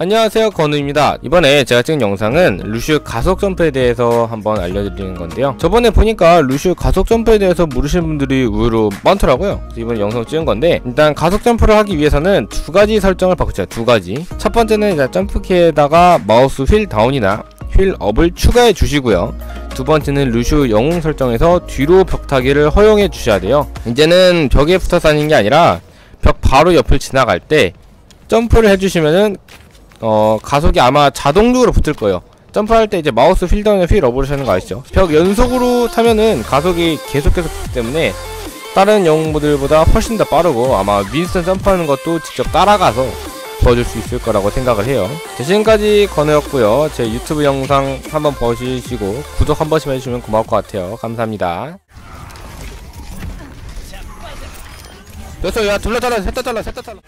안녕하세요 건우입니다. 이번에 제가 찍은 영상은 루슈 가속 점프에 대해서 한번 알려드리는 건데요. 저번에 보니까 루슈 가속 점프에 대해서 물으시는 분들이 의외로 많더라고요. 그래서 이번에 영상 찍은 건데 일단 가속 점프를 하기 위해서는 두 가지 설정을 바꾸죠 두 가지. 첫 번째는 이제 점프키에다가 마우스 휠 다운이나 휠 업을 추가해 주시고요. 두 번째는 루슈 영웅 설정에서 뒤로 벽타기를 허용해 주셔야 돼요. 이제는 벽에 붙어서 하는 게 아니라 벽 바로 옆을 지나갈 때 점프를 해주시면은 어 가속이 아마 자동적으로 붙을 거예요. 점프할 때 이제 마우스 휠다운에 휠 업으로 하는 거 아시죠? 벽 연속으로 타면은 가속이 계속해서 붙기 때문에 다른 영웅들보다 훨씬 더 빠르고 아마 윈스턴 점프하는 것도 직접 따라가서 보여줄 수 있을 거라고 생각을 해요. 자, 지금까지 건우였고요. 제 유튜브 영상 한번 보시고 구독 한 번씩 해주시면 고마울 것 같아요. 감사합니다. 됐어, 야, 둘러 잘라, 셋다 잘라, 셋다 잘라.